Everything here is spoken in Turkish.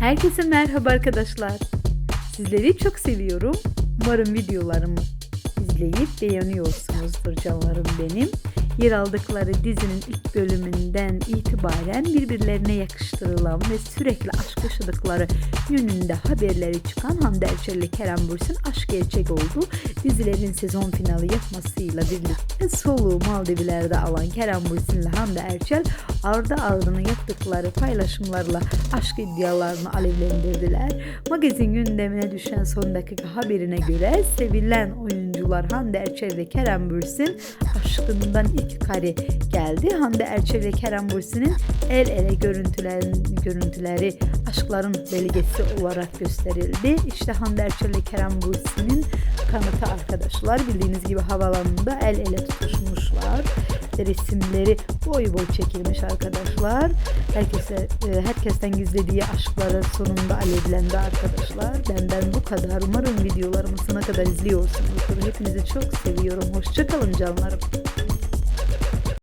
Herkese merhaba arkadaşlar. Sizleri çok seviyorum. Umarım videolarımı izleyip beğeniyorsunuzdur canlarım benim. Yer aldıkları dizinin ilk bölümünden itibaren birbirlerine yakıştırılan ve sürekli aşk yaşadıkları yönünde haberleri çıkan Hande Erçel ile Kerem Bürsin aşk gerçek oldu. Dizilerin sezon finali yapmasıyla birlikte soluğu Maldivler'de alan Kerem Bürsin ile Hande Erçel ardı ardına yaptıkları paylaşımlarla aşk iddialarını alevlendirdiler. Magazin gündemine düşen son dakika haberine göre sevilen oyuncular Hande Erçel ve Kerem Bürsin aşkından ilk kare geldi. Hande Erçel ve Kerem Bürsin'in el ele görüntülerin, görüntüleri aşkların belgesi olarak gösterildi. İşte Hande Erçel ve Kerem Bürsin'in kanıtı arkadaşlar. Bildiğiniz gibi havalanında el ele tutuşmuşlar. Resimleri boy boy çekilmiş arkadaşlar. Herkese e, herkesten gizlediği aşkları sonunda alevlendi arkadaşlar. Benden bu kadar. Umarım videolarımı sona kadar izliyorsunuzdur. Hepinizi çok seviyorum. Hoşçakalın canlarım.